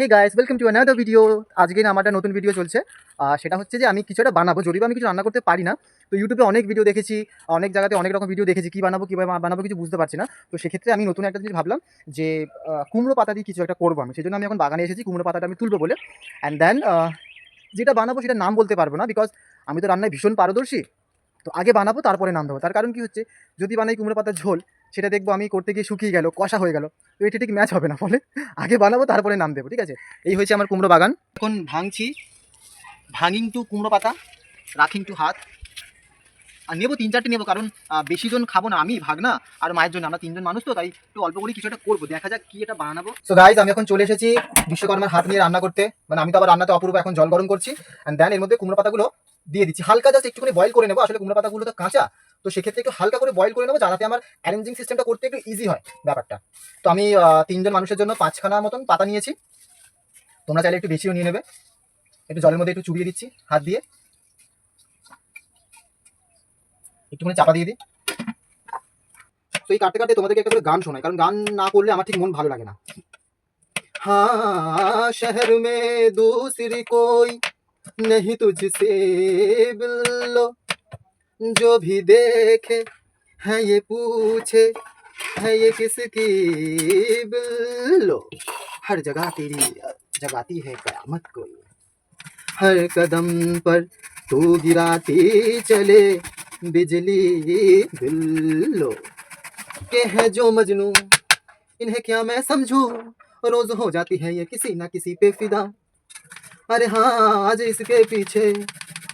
Hey guys welcome to another video আজকে আমার একটা নতুন ভিডিও চলছে। সেটা হচ্ছে যে আমি কিছু একটা বানাবো। যদিও আমি কিছু রান্না করতে পারি না, তো ইউটিউবে অনেক ভিডিও দেখেছি, অনেক জায়গাতে অনেক রকম ভিডিও দেখেছি, কী বানাবো কীভাবে বানাবো কিছু বুঝতে পারছি না। তো সেক্ষেত্রে আমি নতুন একটা জিনিস ভাবলাম যে কুমড়ো পাতা দিয়ে কিছু একটা করব আমি। সেই জন্য আমি এখন বাগানে এসেছি, কুমড়ো পাতাটা আমি তুলবো বলে। অ্যান্ড দেন যেটা বানাবো সেটা নাম বলতে পারব না বিকজ আমি তো রান্নায় ভীষণ পারদর্শী। তো আগে বানাবো, তারপরে নাম দেবো। তার কারণ কি হচ্ছে, যদি বানাই কুমড়ো পাতার ঝোল সেটা দেখব আমি করতে গিয়ে শুকিয়ে গেল, কষা হয়ে গেল। তো এটা ঠিক ম্যাচ হবে না, ফলে আগে বানাবো, তারপরে নাম দেবো, ঠিক আছে? এই হয়েছে আমার কুমড়ো বাগান। এখন ভাঙছি, ভাঙিং টু কুমড়ো পাতা, রাখিং টু হাত। আর নেব তিন চারটে নেব, কারণ বেশি জন খাব না, আমি ভাগ না, আর মায়ের জন্য, আমরা তিনজন মানুষ তো, তাই একটু অল্প করে কিছু একটা করব, দেখা যাক কি এটা বানাবো। সো গাইজ আমি এখন চলে এসেছি বিশ্বকর্মার হাত নিয়ে রান্না করতে মানে আমি তো আবার রান্নাতে অপূর্ব এখন জল গরম করছি অ্যান্ড দেন এর মধ্যে কুমড়ো পাতাগুলো দিয়ে দিচ্ছি। হালকা জাস্ট একটুখানি বয়েল করে নেব, আসলে কুমড়ো পাতাগুলো তো কাঁচা তো সেক্ষেত্রে একটু হালকা করে বয়েল করে নেবো যাতে আমার অ্যারেঞ্জিং সিস্টেমটা করতে একটু ইজি হয় ব্যাপারটা তো আমি আহ, তিনজন মানুষের জন্য পাঁচখানা মতন পাতা নিয়েছি তোমরা চাইলে একটু বেশিও নিয়ে নেবে একটু জলের মধ্যে একটু চুবিয়ে দিচ্ছি হাত দিয়ে একটুখানি চাপা দিয়ে দিই তো এই কাটতে কাটতে তোমাদেরকে একটা করে গান শোনায় কারণ গান না করলে আমার ঠিক মন ভালো লাগে না हाँ शहर में दूसरी कोई नहीं तुझसे बिल्लो जो भी देखे है ये पूछे है ये किसकी बिल्लो? हर जगह तेरी जगाती है कयामत कोई। हर कदम पर तू गिराती चले बिजली बिल्लो। के है जो मजनू, इन्हें क्या मैं समझू? रोज हो जाती है ये किसी ना किसी पे फिदा। अरे हाँ आज इसके पीछे,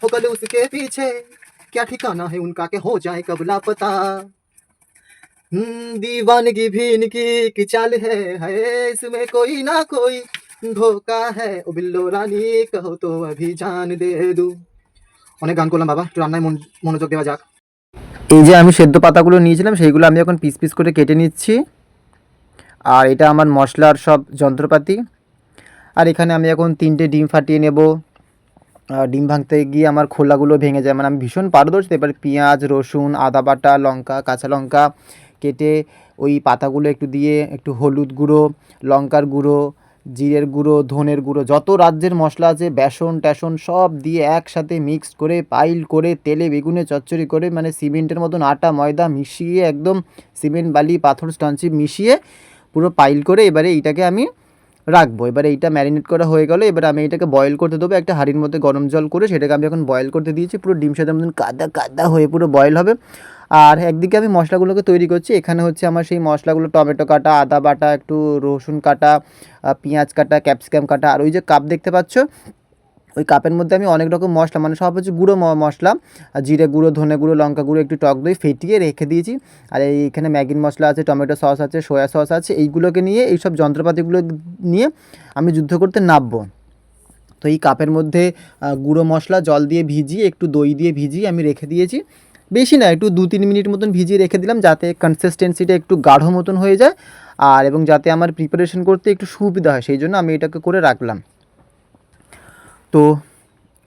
हो कल उसके पीछे। क्या ठिकाना है उनका के हो जाए कब लापता हम्म, दीवानगी भी इनकी की चाल है है इसमें कोई ना कोई ধোকা হ্যাঁ ও বিল্লো রানী কহো তো অভি জান দে দু অনেক গান করলাম বাবা একটু রান্নায় মন- মনোযোগ দেওয়া যাক এই যে আমি সেদ্ধ পাতাগুলো নিয়েছিলাম সেইগুলো আমি এখন পিস পিস করে কেটে নিচ্ছি আর এটা আমার মশলার সব যন্ত্রপাতি আর এখানে আমি এখন তিনটে ডিম ফাটিয়ে নেব আর ডিম ভাঙতে গিয়ে আমার খোলাগুলো ভেঙে যায়। মানে আমি ভীষণ পারদর্শী এবার পেঁয়াজ, রসুন, আদা বাটা, লঙ্কা, কাঁচা লঙ্কা কেটে ওই পাতাগুলো একটু দিয়ে একটু হলুদ গুঁড়ো, লঙ্কার গুঁড়ো, জিরের গুঁড়ো, ধনের গুঁড়ো, যত রাজ্যের মশলা আছে, বেসন, ট্যাসন সব দিয়ে একসাথে মিক্স করে, পাইল করে, তেলে, বেগুনে, চচ্চড়ি করে মানে সিমেন্টের মতন আটা, ময়দা মিশিয়ে একদম সিমেন্ট, বালি, পাথর স্টনচিপ মিশিয়ে পুরো পাইল করে এবারে এইটাকে আমি রাখব। এবার এইটা ম্যারিনেট করা হয়ে গেলো, এবার আমি এটাকে বয়েল করতে দেবো একটা হাঁড়ির মধ্যে গরম জল করে, সেটাকে আমি এখন বয়েল করতে দিয়েছি, পুরো ডিম সাদার মতন কাদা কাদা হয়ে পুরো বয়েল হবে। আর একদিকে আমি মশলাগুলোকে তৈরি করছি, এখানে হচ্ছে আমার সেই মশলাগুলো, টমেটো কাটা, আদা বাটা, একটু রসুন কাটা পেঁয়াজ কাটা, ক্যাপসিকাম কাটা, আর ওই যে কাপ দেখতে পাচ্ছ ওই কাপের মধ্যে আমি অনেক রকম মশলা মানে সব হচ্ছে গুঁড়ো মশলা জিরে গুঁড়ো, ধনে গুঁড়ো, লঙ্কা গুঁড়ো একটু টক দই ফেটিয়ে রেখে দিয়েছি। আর এই এখানে ম্যাগির মশলা আছে, টমেটো সস আছে, সয়া সস আছে, এইগুলোকে নিয়ে এই সব যন্ত্রপাতিগুলো নিয়ে আমি যুদ্ধ করতে নামবো। তো এই কাপের মধ্যে গুঁড়ো মশলা, জল দিয়ে ভিজিয়ে, একটু দই দিয়ে ভিজিয়ে আমি রেখে দিয়েছি। বেশি না, একটু দু তিন মিনিট মতন ভিজিয়ে রেখে দিলাম, যাতে কনসিস্টেন্সিটা একটু গাঢ় মতন হয়ে যায়, আর এবং যাতে আমার প্রিপারেশন করতে একটু সুবিধা হয়, সেই জন্য আমি এটাকে করে রাখলাম। তো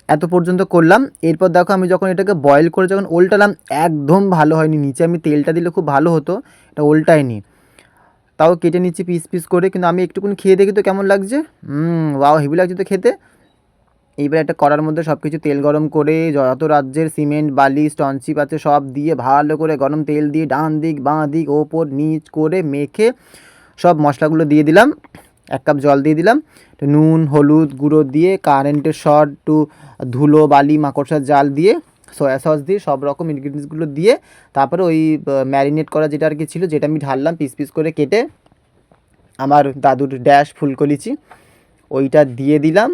এত পর্যন্ত করলাম। এরপর দেখো আমি যখন এটাকে বয়েল করে যখন ওল্টালাম, একদম ভালো হয়নি। নিচে আমি তেলটা দিলে খুব ভালো হতো, এটা ওল্টায়নি। তাও কেটে নিচ্ছি পিস পিস করে, কিন্তু আমি একটুকুনি খেয়ে দেখি তো কেমন লাগছে। ওয়াও হেভি লাগছে তো খেতে। এইবার একটা কড়ার মধ্যে সব কিছু তেল গরম করে, যত রাজ্যের সিমেন্ট বালি স্টনচিপ আছে সব দিয়ে ভালো করে গরম তেল দিয়ে ডান দিক, বাঁ দিক, ওপর, নিচ করে মেখে সব মশলাগুলো দিয়ে দিলাম। এক কাপ জল দিয়ে দিলাম। নুন, হলুদ গুঁড়ো দিয়ে কারেন্টের শর্ট একটু ধুলো, বালি, মাকড়সার জাল দিয়ে সয়া সস দিয়ে সব রকম ইনগ্রিডিয়েন্টসগুলো দিয়ে, তারপরে ওই ম্যারিনেট করা যেটা আর কি ছিল, যেটা আমি ঢাললাম পিস পিস করে কেটে, আমার দাদুর ড্যাশ ফুলকলিচি, ওইটা দিয়ে দিলাম।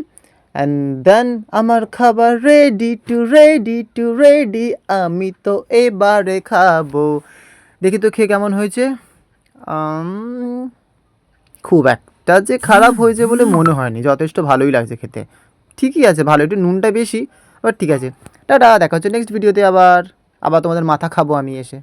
অ্যান্ড দেন আমার খাবার ready to ready to ready আমি তো এবারে খাব। দেখি তো খেয়ে কেমন হয়েছে। খুব খুব একটা যে খারাপ হয়েছে বলে মনে হয়নি। যথেষ্ট ভালোই লাগছে খেতে। ঠিকই আছে ভালো। একটু নুনটা বেশি বাট ঠিক আছে। টাটা দেখা হচ্ছে নেক্সট ভিডিওতে আবার। আবার তোমাদের মাথা খাব আমি এসে।